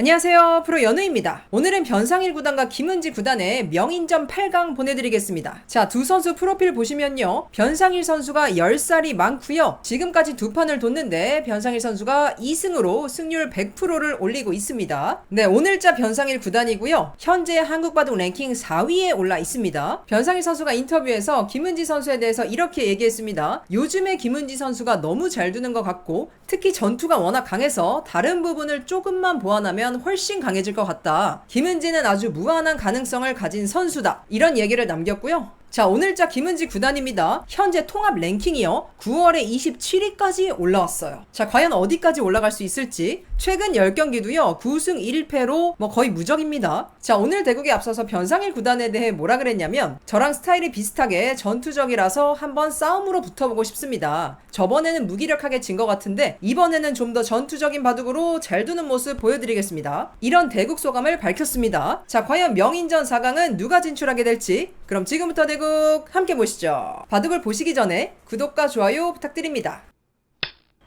안녕하세요. 프로 연우입니다. 오늘은 변상일 구단과 김은지 구단의 명인전 8강 보내드리겠습니다. 자, 두 선수 프로필 보시면요. 변상일 선수가 10살이 많고요. 지금까지 두 판을 뒀는데 변상일 선수가 2승으로 승률 100%를 올리고 있습니다. 네, 오늘자 변상일 구단이고요. 현재 한국바둑 랭킹 4위에 올라 있습니다. 변상일 선수가 인터뷰에서 김은지 선수에 대해서 이렇게 얘기했습니다. 요즘에 김은지 선수가 너무 잘 두는 것 같고 특히 전투가 워낙 강해서 다른 부분을 조금만 보완하면 훨씬 강해질 것 같다. 김은지는 아주 무한한 가능성을 가진 선수다. 이런 얘기를 남겼고요. 자, 오늘자 김은지 구단입니다. 현재 통합 랭킹이요. 9월에 27위까지 올라왔어요. 자, 과연 어디까지 올라갈 수 있을지. 최근 10경기도요. 9승 1패로 뭐 거의 무적입니다. 자, 오늘 대국에 앞서서 변상일 구단에 대해 뭐라 그랬냐면 저랑 스타일이 비슷하게 전투적이라서 한번 싸움으로 붙어보고 싶습니다. 저번에는 무기력하게 진 것 같은데 이번에는 좀 더 전투적인 바둑으로 잘 두는 모습 보여드리겠습니다. 이런 대국 소감을 밝혔습니다. 자, 과연 명인전 4강은 누가 진출하게 될지 그럼 지금부터 대국 함께 보시죠. 바둑을 보시기 전에 구독과 좋아요 부탁드립니다.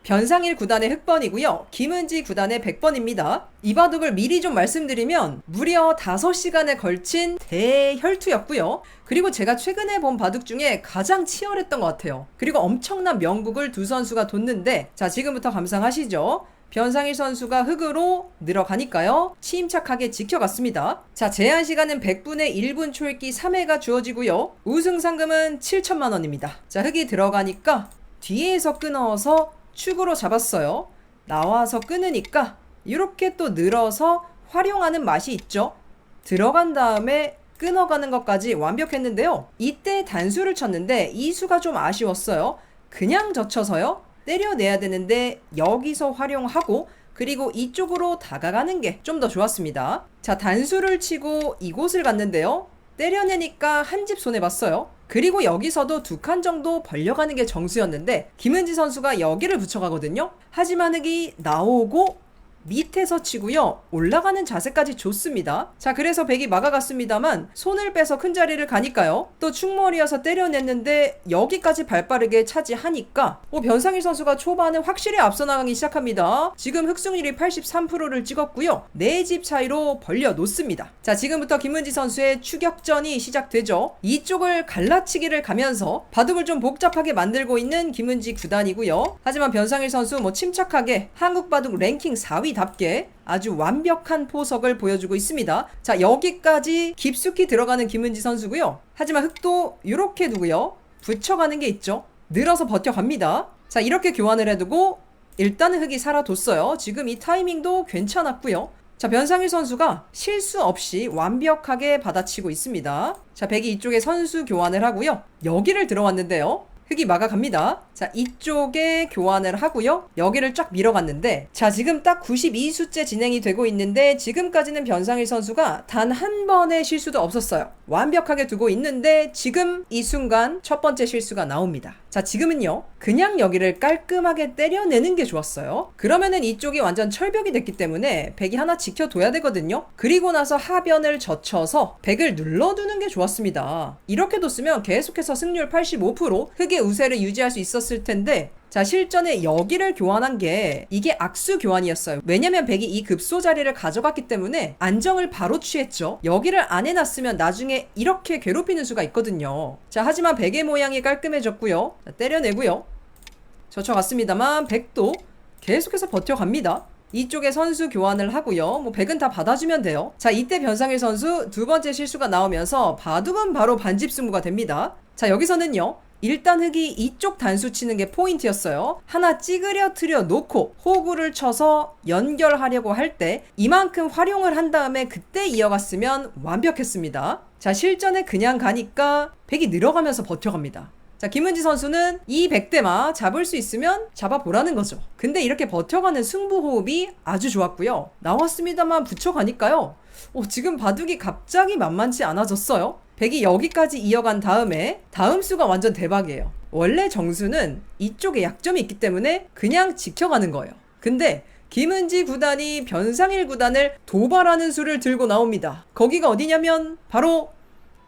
변상일 구단의 흑번이고요. 김은지 구단의 백번입니다. 이 바둑을 미리 좀 말씀드리면 무려 5시간에 걸친 대혈투였고요. 그리고 제가 최근에 본 바둑 중에 가장 치열했던 것 같아요. 그리고 엄청난 명국을 두 선수가 뒀는데 자 지금부터 감상하시죠. 변상일 선수가 흑으로 늘어가니까요. 침착하게 지켜갔습니다. 자, 제한 시간은 100분의 1분 초읽기 3회가 주어지고요. 우승 상금은 7천만 원입니다. 자, 흑이 들어가니까 뒤에서 끊어서 축으로 잡았어요. 나와서 끊으니까 이렇게 또 늘어서 활용하는 맛이 있죠. 들어간 다음에 끊어가는 것까지 완벽했는데요. 이때 단수를 쳤는데 이 수가 좀 아쉬웠어요. 그냥 젖혀서요. 때려내야 되는데 여기서 활용하고 그리고 이쪽으로 다가가는 게 좀 더 좋았습니다. 자, 단수를 치고 이곳을 갔는데요. 때려내니까 한 집 손해봤어요. 그리고 여기서도 두 칸 정도 벌려가는 게 정수였는데 김은지 선수가 여기를 붙여가거든요. 하지만 흑이 나오고 밑에서 치고요. 올라가는 자세까지 좋습니다. 자, 그래서 백이 막아갔습니다만 손을 빼서 큰 자리를 가니까요. 또 충머리여서 때려냈는데 여기까지 발빠르게 차지하니까 어, 변상일 선수가 초반에 확실히 앞서 나가기 시작합니다. 지금 흑승률이 83%를 찍었고요. 4집 차이로 벌려 놓습니다. 자, 지금부터 김은지 선수의 추격전이 시작되죠. 이쪽을 갈라치기를 가면서 바둑을 좀 복잡하게 만들고 있는 김은지 구단이고요. 하지만 변상일 선수 뭐 침착하게 한국 바둑 랭킹 4위 답게 아주 완벽한 포석을 보여주고 있습니다. 자, 여기까지 깊숙이 들어가는 김은지 선수고요. 하지만 흑도 이렇게 두고요. 붙여가는 게 있죠. 늘어서 버텨갑니다. 자, 이렇게 교환을 해두고 일단은 흑이 살아뒀어요. 지금 이 타이밍도 괜찮았고요. 자, 변상일 선수가 실수 없이 완벽하게 받아치고 있습니다. 자, 백이 이쪽에 선수 교환을 하고요. 여기를 들어왔는데요. 흑이 막아갑니다. 자, 이쪽에 교환을 하고요. 여기를 쫙 밀어갔는데, 자, 지금 딱 92수째 진행이 되고 있는데, 지금까지는 변상일 선수가 단 한 번의 실수도 없었어요. 완벽하게 두고 있는데, 지금 이 순간 첫 번째 실수가 나옵니다. 자, 지금은요, 그냥 여기를 깔끔하게 때려내는 게 좋았어요. 그러면은 이쪽이 완전 철벽이 됐기 때문에 백이 하나 지켜둬야 되거든요. 그리고 나서 하변을 젖혀서 백을 눌러두는 게 좋았습니다. 이렇게 뒀으면 계속해서 승률 85%, 흑의 우세를 유지할 수 있었을 텐데, 자, 실전에 여기를 교환한 게 이게 악수 교환이었어요. 왜냐면 백이 이 급소 자리를 가져갔기 때문에 안정을 바로 취했죠. 여기를 안 해놨으면 나중에 이렇게 괴롭히는 수가 있거든요. 자, 하지만 백의 모양이 깔끔해졌고요. 자, 때려내고요. 젖혀갔습니다만 백도 계속해서 버텨갑니다. 이쪽에 선수 교환을 하고요. 뭐 백은 다 받아주면 돼요. 자, 이때 변상일 선수 두 번째 실수가 나오면서 바둑은 바로 반집 승부가 됩니다. 자, 여기서는요. 일단 흑이 이쪽 단수 치는 게 포인트였어요. 하나 찌그려트려 놓고 호구를 쳐서 연결하려고 할 때 이만큼 활용을 한 다음에 그때 이어갔으면 완벽했습니다. 자, 실전에 그냥 가니까 백이 늘어가면서 버텨갑니다. 자, 김은지 선수는 이 백대마 잡을 수 있으면 잡아보라는 거죠. 근데 이렇게 버텨가는 승부 호흡이 아주 좋았고요. 나왔습니다만 붙여가니까요. 오, 지금 바둑이 갑자기 만만치 않아졌어요. 백이 여기까지 이어간 다음에 다음 수가 완전 대박이에요. 원래 정수는 이쪽에 약점이 있기 때문에 그냥 지켜가는 거예요. 근데 김은지 구단이 변상일 구단을 도발하는 수를 들고 나옵니다. 거기가 어디냐면 바로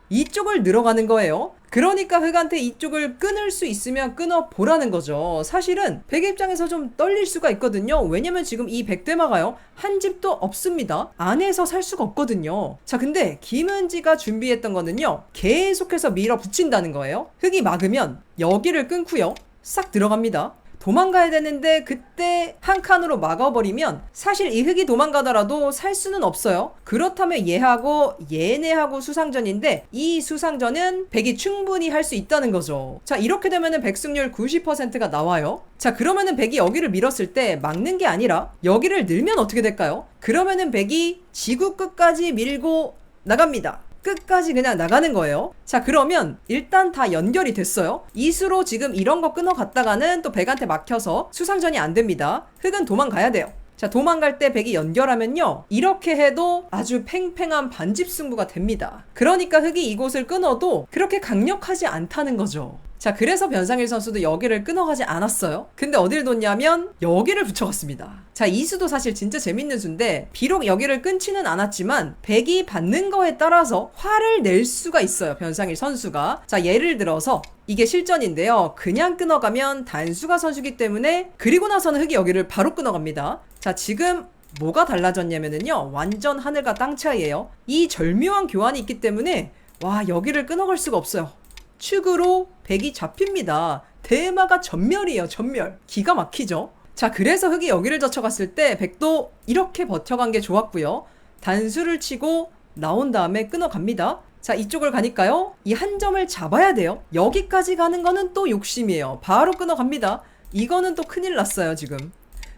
이쪽을 늘어가는 거예요. 그러니까 흑한테 이쪽을 끊을 수 있으면 끊어 보라는 거죠. 사실은 백의 입장에서 좀 떨릴 수가 있거든요. 왜냐면 지금 이 백대마가요. 한 집도 없습니다. 안에서 살 수가 없거든요. 자, 근데 김은지가 준비했던 거는요. 계속해서 밀어붙인다는 거예요. 흑이 막으면 여기를 끊고요. 싹 들어갑니다. 도망가야 되는데 그때 한 칸으로 막아버리면 사실 이 흑이 도망가더라도 살 수는 없어요. 그렇다면 얘하고 얘네하고 수상전인데 이 수상전은 백이 충분히 할 수 있다는 거죠. 자 이렇게 되면은 백승률 90%가 나와요. 자 그러면은 백이 여기를 밀었을 때 막는 게 아니라 여기를 늘면 어떻게 될까요? 그러면은 백이 지구 끝까지 밀고 나갑니다. 끝까지 그냥 나가는 거예요. 자, 그러면 일단 다 연결이 됐어요. 이수로 지금 이런 거 끊어갔다가는 또 백한테 막혀서 수상전이 안 됩니다. 흑은 도망가야 돼요. 자, 도망갈 때 백이 연결하면요. 이렇게 해도 아주 팽팽한 반집 승부가 됩니다. 그러니까 흑이 이곳을 끊어도 그렇게 강력하지 않다는 거죠. 자, 그래서 변상일 선수도 여기를 끊어가지 않았어요. 근데 어딜 뒀냐면 여기를 붙여갔습니다. 자, 이 수도 사실 진짜 재밌는 수인데 비록 여기를 끊지는 않았지만 백이 받는 거에 따라서 화를 낼 수가 있어요. 변상일 선수가. 자, 예를 들어서 이게 실전인데요. 그냥 끊어가면 단수가 선수기 때문에 그리고 나서는 흑이 여기를 바로 끊어갑니다. 자, 지금 뭐가 달라졌냐면은요. 완전 하늘과 땅 차이예요. 이 절묘한 교환이 있기 때문에 와, 여기를 끊어갈 수가 없어요. 축으로 백이 잡힙니다. 대마가 전멸이에요, 전멸. 기가 막히죠? 자, 그래서 흑이 여기를 젖혀갔을 때 백도 이렇게 버텨간 게 좋았고요. 단수를 치고 나온 다음에 끊어갑니다. 자, 이쪽을 가니까요. 이 한 점을 잡아야 돼요. 여기까지 가는 거는 또 욕심이에요. 바로 끊어갑니다. 이거는 또 큰일 났어요, 지금.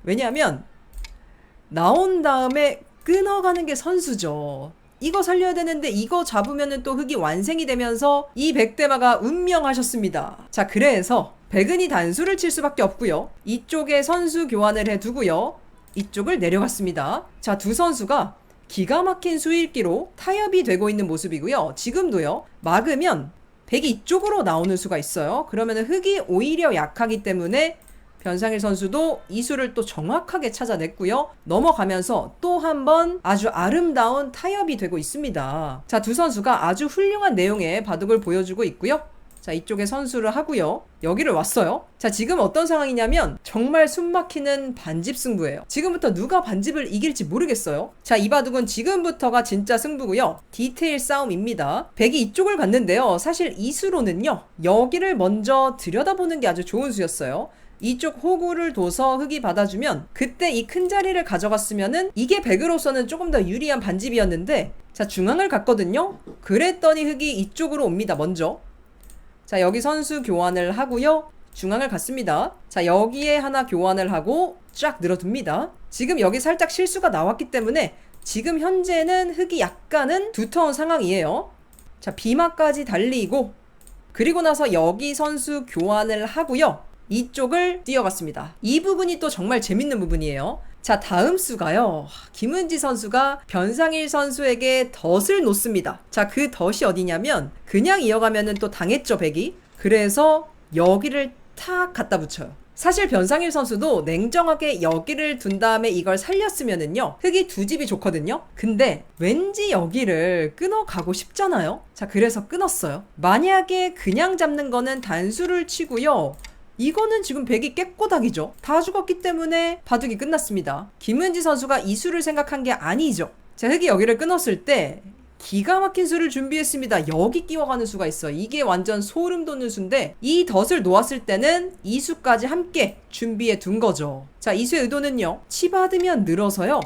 왜냐하면 나온 다음에 끊어가는 게 선수죠. 이거 살려야 되는데 이거 잡으면은 또 흑이 완생이 되면서 이 백대마가 운명하셨습니다. 자, 그래서 백은이 단수를 칠 수밖에 없고요. 이쪽에 선수 교환을 해 두고요. 이쪽을 내려갔습니다. 자, 두 선수가 기가 막힌 수일기로 타협이 되고 있는 모습이고요. 지금도요. 막으면 백이 이쪽으로 나오는 수가 있어요. 그러면 흑이 오히려 약하기 때문에 변상일 선수도 이 수를 또 정확하게 찾아냈고요. 넘어가면서 또 한 번 아주 아름다운 타협이 되고 있습니다. 자, 두 선수가 아주 훌륭한 내용의 바둑을 보여주고 있고요. 자, 이쪽에 선수를 하고요. 여기를 왔어요. 자, 지금 어떤 상황이냐면 정말 숨막히는 반집 승부예요. 지금부터 누가 반집을 이길지 모르겠어요. 자, 이 바둑은 지금부터가 진짜 승부고요. 디테일 싸움입니다. 백이 이쪽을 갔는데요. 사실 이 수로는요. 여기를 먼저 들여다보는 게 아주 좋은 수였어요. 이쪽 호구를 둬서 흑이 받아주면 그때 이 큰 자리를 가져갔으면은 이게 백으로서는 조금 더 유리한 반집이었는데 자 중앙을 갔거든요. 그랬더니 흑이 이쪽으로 옵니다 먼저. 자 여기 선수 교환을 하고요. 중앙을 갔습니다. 자 여기에 하나 교환을 하고 쫙 늘어둡니다. 지금 여기 살짝 실수가 나왔기 때문에 지금 현재는 흑이 약간은 두터운 상황이에요. 자 비마까지 달리고 그리고 나서 여기 선수 교환을 하고요 이쪽을 뛰어갔습니다. 이 부분이 또 정말 재밌는 부분이에요. 자, 다음 수가요. 김은지 선수가 변상일 선수에게 덫을 놓습니다. 자, 그 덫이 어디냐면 그냥 이어가면은 또 당했죠, 백이. 그래서 여기를 탁 갖다 붙여요. 사실 변상일 선수도 냉정하게 여기를 둔 다음에 이걸 살렸으면은요 흑이 두 집이 좋거든요 근데 왠지 여기를 끊어가고 싶잖아요 자 그래서 끊었어요 만약에 그냥 잡는 거는 단수를 치고요 이거는 지금 백이 깨꼬닥이죠. 다 죽었기 때문에 바둑이 끝났습니다. 김은지 선수가 이 수를 생각한 게 아니죠. 자, 흑이 여기를 끊었을 때 기가 막힌 수를 준비했습니다. 여기 끼워가는 수가 있어. 이게 완전 소름 돋는 수인데 이 덫을 놓았을 때는 이 수까지 함께 준비해 둔 거죠. 자, 이 수의 의도는요. 치 받으면 늘어서요.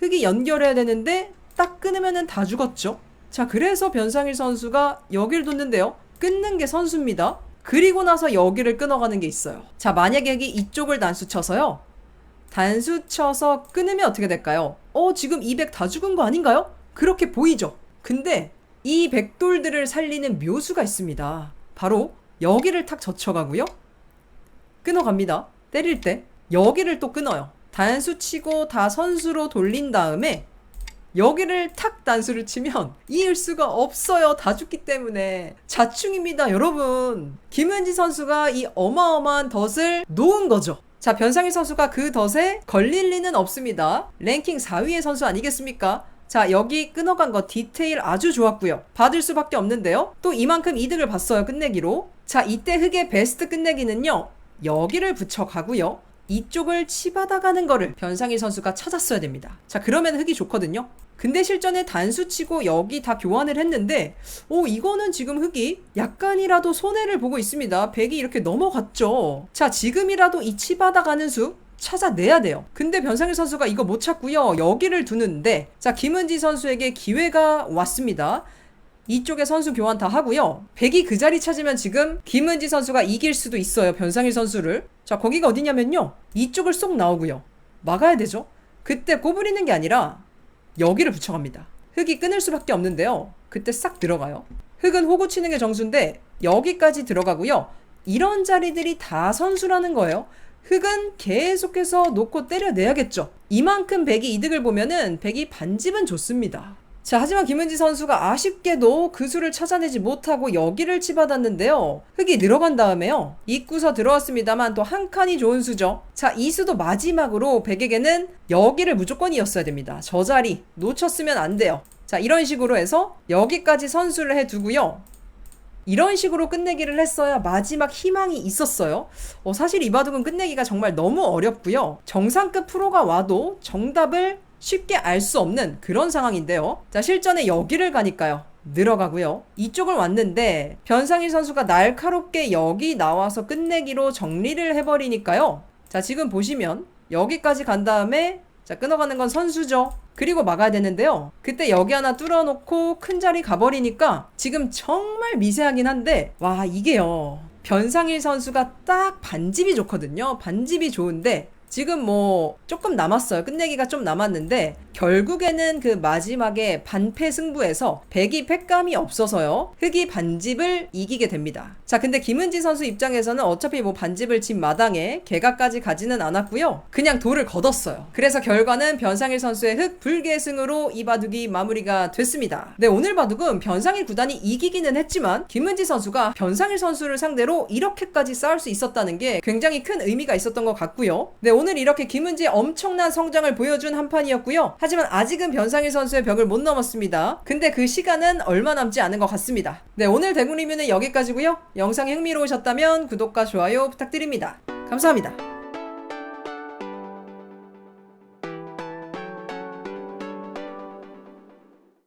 흑이 연결해야 되는데 딱 끊으면은 다 죽었죠. 자, 그래서 변상일 선수가 여기를 뒀는데요. 끊는 게 선수입니다. 그리고 나서 여기를 끊어가는 게 있어요. 자, 만약에 여기 이쪽을 단수 쳐서요. 단수 쳐서 끊으면 어떻게 될까요? 어, 지금 200 다 죽은 거 아닌가요? 그렇게 보이죠? 근데 이 백돌들을 살리는 묘수가 있습니다. 바로 여기를 탁 젖혀가고요. 끊어갑니다. 때릴 때 여기를 또 끊어요. 단수 치고 다 선수로 돌린 다음에 여기를 탁 단수를 치면 이을 수가 없어요. 다 죽기 때문에. 자충입니다, 여러분. 김은지 선수가 이 어마어마한 덫을 놓은 거죠. 자, 변상희 선수가 그 덫에 걸릴 리는 없습니다. 랭킹 4위의 선수 아니겠습니까? 자, 여기 끊어간 거 디테일 아주 좋았고요. 받을 수밖에 없는데요. 또 이만큼 이득을 봤어요. 끝내기로. 자, 이때 흑의 베스트 끝내기는요. 여기를 붙여가고요. 이쪽을 치받아가는 거를 변상일 선수가 찾았어야 됩니다. 자, 그러면 흑이 좋거든요. 근데 실전에 단수 치고 여기 다 교환을 했는데, 오, 이거는 지금 흑이 약간이라도 손해를 보고 있습니다. 백이 이렇게 넘어갔죠. 자, 지금이라도 이 치받아가는 수 찾아내야 돼요. 근데 변상일 선수가 이거 못 찾고요. 여기를 두는데, 자, 김은지 선수에게 기회가 왔습니다. 이쪽에 선수 교환 다 하고요. 백이 그 자리 찾으면 지금 김은지 선수가 이길 수도 있어요. 변상일 선수를. 자, 거기가 어디냐면요. 이쪽을 쏙 나오고요. 막아야 되죠. 그때 꼬부리는 게 아니라 여기를 붙여갑니다. 흙이 끊을 수밖에 없는데요. 그때 싹 들어가요. 흙은 호구 치는 게 정수인데 여기까지 들어가고요. 이런 자리들이 다 선수라는 거예요. 흙은 계속해서 놓고 때려내야겠죠. 이만큼 백이 이득을 보면은 백이 반집은 좋습니다. 자, 하지만 김은지 선수가 아쉽게도 그 수를 찾아내지 못하고 여기를 치받았는데요. 흙이 늘어간 다음에요. 입구서 들어왔습니다만 또 한 칸이 좋은 수죠. 자, 이 수도 마지막으로 백에게는 여기를 무조건 이었어야 됩니다. 저 자리 놓쳤으면 안 돼요. 자, 이런 식으로 해서 여기까지 선수를 해두고요. 이런 식으로 끝내기를 했어야 마지막 희망이 있었어요. 어, 사실 이 바둑은 끝내기가 정말 너무 어렵고요. 정상급 프로가 와도 정답을 쉽게 알 수 없는 그런 상황인데요. 자, 실전에 여기를 가니까요. 늘어가고요. 이쪽을 왔는데 변상일 선수가 날카롭게 여기 나와서 끝내기로 정리를 해버리니까요. 자, 지금 보시면 여기까지 간 다음에 자, 끊어가는 건 선수죠. 그리고 막아야 되는데요. 그때 여기 하나 뚫어놓고 큰 자리 가버리니까 지금 정말 미세하긴 한데, 와, 이게요. 변상일 선수가 딱 반집이 좋거든요. 반집이 좋은데, 지금 뭐 조금 남았어요. 끝내기가 좀 남았는데 결국에는 그 마지막에 반패 승부에서 백이 패감이 없어서요. 흑이 반집을 이기게 됩니다. 자, 근데 김은지 선수 입장에서는 어차피 뭐 반집을 진 마당에 개가까지 가지는 않았고요. 그냥 돌을 걷었어요. 그래서 결과는 변상일 선수의 흑 불계승으로 이 바둑이 마무리가 됐습니다. 네, 오늘 바둑은 변상일 구단이 이기기는 했지만 김은지 선수가 변상일 선수를 상대로 이렇게까지 싸울 수 있었다는 게 굉장히 큰 의미가 있었던 것 같고요. 네, 오늘 이렇게 김은지의 엄청난 성장을 보여준 한 판이었고요. 하지만 아직은 변상일 선수의 벽을 못 넘었습니다. 근데 그 시간은 얼마 남지 않은 것 같습니다. 네, 오늘 대구 리뷰는 여기까지고요. 영상이 흥미로우셨다면 구독과 좋아요 부탁드립니다. 감사합니다.